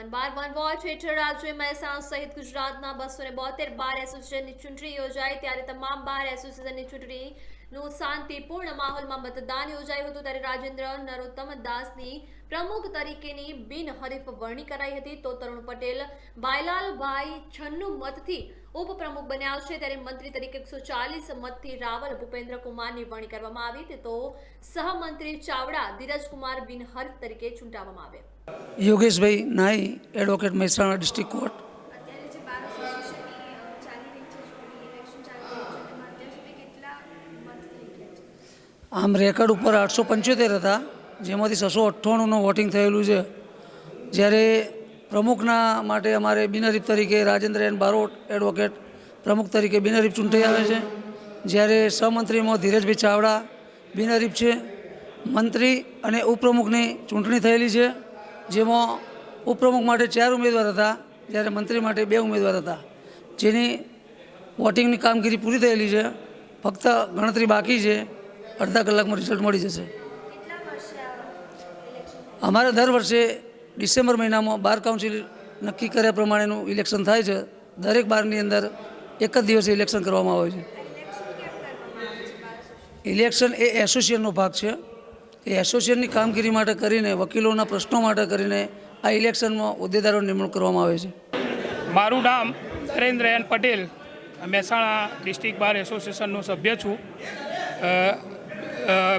One બાર one watch હેઠળ રાજ્ય મહેસાણા સહિત ગુજરાતના બસો ને બોતેર બાર એસોસિએશનની ચૂંટણી યોજાઈ. ત્યારે તમામ બાર એસોસિએશનની ચૂંટણીનું શાંતિપૂર્ણ માહોલમાં મતદાન યોજાયું હતું. ત્યારે રાજેન્દ્ર નરોત્તમ દાસની પ્રમુખ તરીકેની બિનહરીફ વરણી કરાઈ હતી તો તરુણ પટેલ બાયલાલભાઈ છન્નું મતથી ઉપપ્રમુખ બન્યા છે. ત્યારે મંત્રી તરીકે એકસો ચાલીસ મતથી રાવલ ભૂપેન્દ્ર કુમારની વરણી કરવામાં આવી હતી. તો સહમંત્રી ચાવડા ધીરજકુમાર બિનહરીફ તરીકે ચૂંટાવવામાં આવ્યા. Yogeshbhai Nai advocate Mehsana district court. આમ રેકર્ડ ઉપર આઠસો પંચોતેર હતા. જેમાંથી છસો અઠ્ઠાણુંનું વોટિંગ થયેલું છે. જ્યારે પ્રમુખના માટે અમારે બિનહરીફ તરીકે રાજેન્દ્ર એન બારોટ એડવોકેટ પ્રમુખ તરીકે બિનહરીફ ચૂંટાઈ આવે છે. જ્યારે સહમંત્રીમાં ધીરજભાઈ ચાવડા બિનહરીફ છે. મંત્રી અને ઉપપ્રમુખની ચૂંટણી થયેલી છે. જેમાં ઉપપ્રમુખ માટે ચાર ઉમેદવાર હતા, જ્યારે મંત્રી માટે બે ઉમેદવાર હતા. જેની વોટિંગની કામગીરી પૂરી થયેલી છે. ફક્ત ગણતરી બાકી છે. અડધા કલાકમાં રિઝલ્ટ મળી જશે કેટલા વર્ષે આ ઇલેક્શન અમારે દર વર્ષે ડિસેમ્બર મહિનામાં બાર કાઉન્સિલ નક્કી કર્યા પ્રમાણેનું ઇલેક્શન થાય છે. દરેક બારની અંદર એક જ દિવસે ઇલેક્શન કરવામાં આવે છે. ઇલેક્શન એ એસોસિએશનનો ભાગ છે. એ એસોસિએશનની કામગીરી માટે કરીને, વકીલોના પ્રશ્નો માટે કરીને આ ઇલેક્શનમાં હોદ્દેદારો નિમણૂક કરવામાં આવે છે. મારું નામ Narendra N Patel. Mehsana district bar એસોસિએશનનો સભ્ય છું.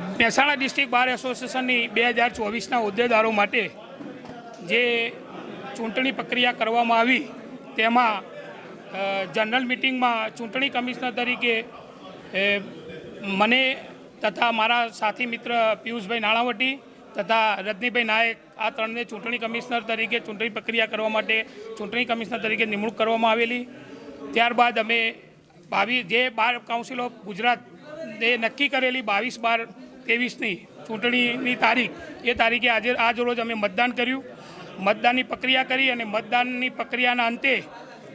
મહેસાણા ડિસ્ટ્રિક્ટ બાર એસોસિએશનની બે હજાર ચોવીસના હોદ્દેદારો માટે જે ચૂંટણી પ્રક્રિયા કરવામાં આવી, તેમાં જનરલ મિટિંગમાં ચૂંટણી કમિશનર તરીકે મને તથા મારા સાથી મિત્ર પિયુષભાઈ નાણાવટી તથા રજનીભાઈ નાયક આ ત્રણને ચૂંટણી કમિશનર તરીકે ચૂંટણી પ્રક્રિયા કરવા માટે ચૂંટણી કમિશનર તરીકે નિમણૂક કરવામાં આવેલી. ત્યારબાદ અમે બાવીસ જે બાર કાઉન્સિલ ઓફ ગુજરાત, એ નક્કી કરેલી બાવીસ બાર ત્રેવીસની ચૂંટણીની તારીખ, એ તારીખે આજે, આજ રોજ અમે મતદાન કર્યું. મતદાનની પ્રક્રિયા કરી અને મતદાનની પ્રક્રિયાના અંતે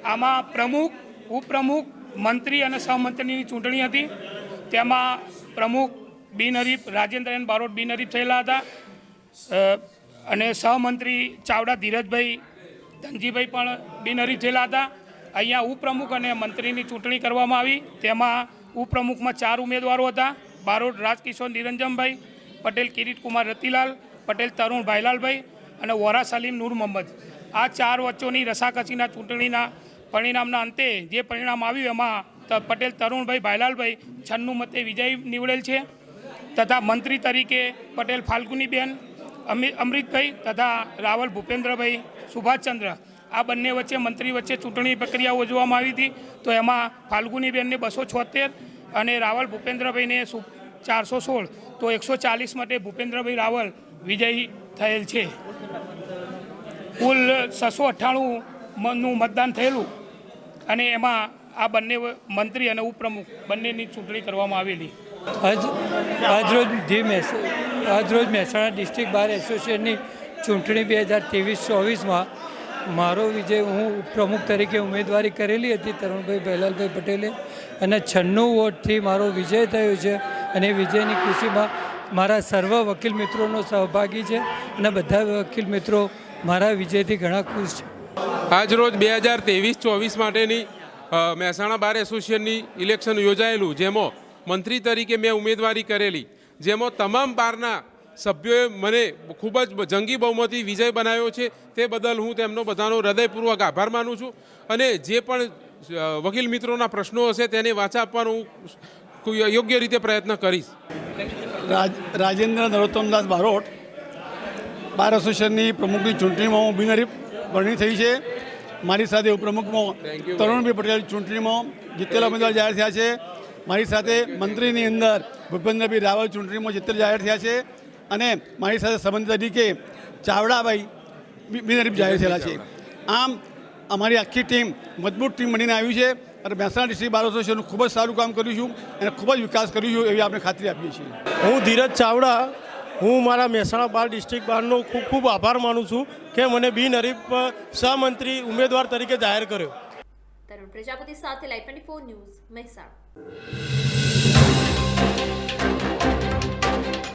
આમાં પ્રમુખ, ઉપપ્રમુખ, મંત્રી અને સહમંત્રીની ચૂંટણી હતી. તેમાં પ્રમુખ બિનહરીફ રાજેન્દ્ર એન બારોટ બિનહરીફ થયેલા હતા. અને સહમંત્રી ચાવડા ધીરજભાઈ ધનજીભાઈ પણ બિનહરીફ થયેલા હતા. અહીંયા ઉપપ્રમુખ અને મંત્રીની ચૂંટણી કરવામાં આવી. તેમાં ઉપપ્રમુખમાં ચાર ઉમેદવારો હતા. બારોટ રાજકિશોર નિરંજનભાઈ, પટેલ કિરીટકુમાર રતિલાલ, પટેલ તરુણ ભાઈલાલભાઈ અને વોરા સલીમ નૂર મોહમ્મદ. આ ચાર વચ્ચોની રસાકસીના ચૂંટણીના પરિણામના અંતે જે પરિણામ આવ્યું એમાં પટેલ તરુણભાઈ, ભાઈલાલભાઈ છન્નું મતે વિજય નીવડેલ છે તથા મંત્રી તરીકે પટેલ ફાલ્ગુનીબેન, અમિ અમૃતભાઈ તથા રાવલ ભૂપેન્દ્રભાઈ સુભાષચંદ્ર. આ બંને વચ્ચે મંત્રી વચ્ચે ચૂંટણી પ્રક્રિયા યોજવામાં આવી હતી. તો એમાં ફાલ્ગુનીબેનને બસો છોતેર અને રાવલ ભૂપેન્દ્રભાઈને ચારસો સોળ. તો એકસો ચાલીસ માટે ભૂપેન્દ્રભાઈ રાવલ વિજયી થયેલ છે. કુલ છસો અઠ્ઠાણું નું મતદાન થયેલું. અને એમાં આ બંને મંત્રી અને ઉપપ્રમુખ બંનેની ચૂંટણી કરવામાં આવેલી. આજ, આજરોજ ધી મહેસ આજરોજ મહેસાણા ડિસ્ટ્રિક્ટ બાર એસોસિએશનની ચૂંટણી બે હજાર ત્રેવીસ ચોવીસમાં મારો વિજય હું પ્રમુખ તરીકે ઉમેદવારી કરેલી હતી તરુણભાઈ ભૈલાલભાઈ પટેલે. અને છન્નું વોટથી મારો વિજય થયો છે. અને વિજયની ખુશીમાં મારા સર્વ વકીલ મિત્રોનો સહભાગી છે અને બધા વકીલ મિત્રો મારા વિજયથી ઘણા ખુશ છે. આજરોજ બે હજાર ત્રેવીસ ચોવીસ માટેની મહેસાણા બાર એસોસિએશનની ઇલેક્શન યોજાયેલું, જેમાં મંત્રી તરીકે મેં ઉમેદવારી કરેલી, જેમાં તમામ બારના સભ્યોએ મને ખૂબ જ જંગી બહુમતી વિજય બનાવ્યો છે. તે બદલ હું તેમનો બધાનો હૃદયપૂર્વક આભાર માનું છું. અને જે પણ વકીલ મિત્રોના પ્રશ્નો હશે તેને વાંચા આપવાનો હું કોઈ યોગ્ય રીતે પ્રયત્ન કરીશ? રાજ રાજેન્દ્ર નરોત્તમદાસ બારોટ બાર એસોસિએશનની પ્રમુખની ચૂંટણીમાં હું બિનહરીફ વરણી થઈ છે. મારી સાથે ઉપપ્રમુખમાં તરુણભાઈ પટેલ ચૂંટણીમાં જીતેલા ઉમેદવાર જાહેર થયા છે. મારી સાથે મંત્રીની અંદર ભૂપેન્દ્રભાઈ રાવલ ચૂંટણીમાં જીતેલ જાહેર થયા છે. અને મારી સાથે સંબંધ તરીકે ચાવડાભાઈ બિનહરીફ જાહેર થયેલા છે. આમ અમારી આખી ટીમ મજબૂત ટીમ બનીને આવી છે. અને મહેસાણા ડિસ્ટ્રિક્ટ બાર એસોસિએશનનું ખૂબ જ સારું કામ કર્યું છું અને ખૂબ જ વિકાસ કર્યું છું એવી આપણે ખાતરી આપીએ છીએ. હું ધીરજ ચાવડા હું મારા મહેસાણા બાર ડિસ્ટ્રિક્ટ બારનો ખૂબ ખૂબ આભાર માનું છું કે મને બિનહરીફ સહમંત્રી ઉમેદવાર તરીકે જાહેર કર્યો. તરુણ પ્રજાપતિ સાથે લાઈવ ટ્વેન્ટી ન્યૂઝ મહેસાણા.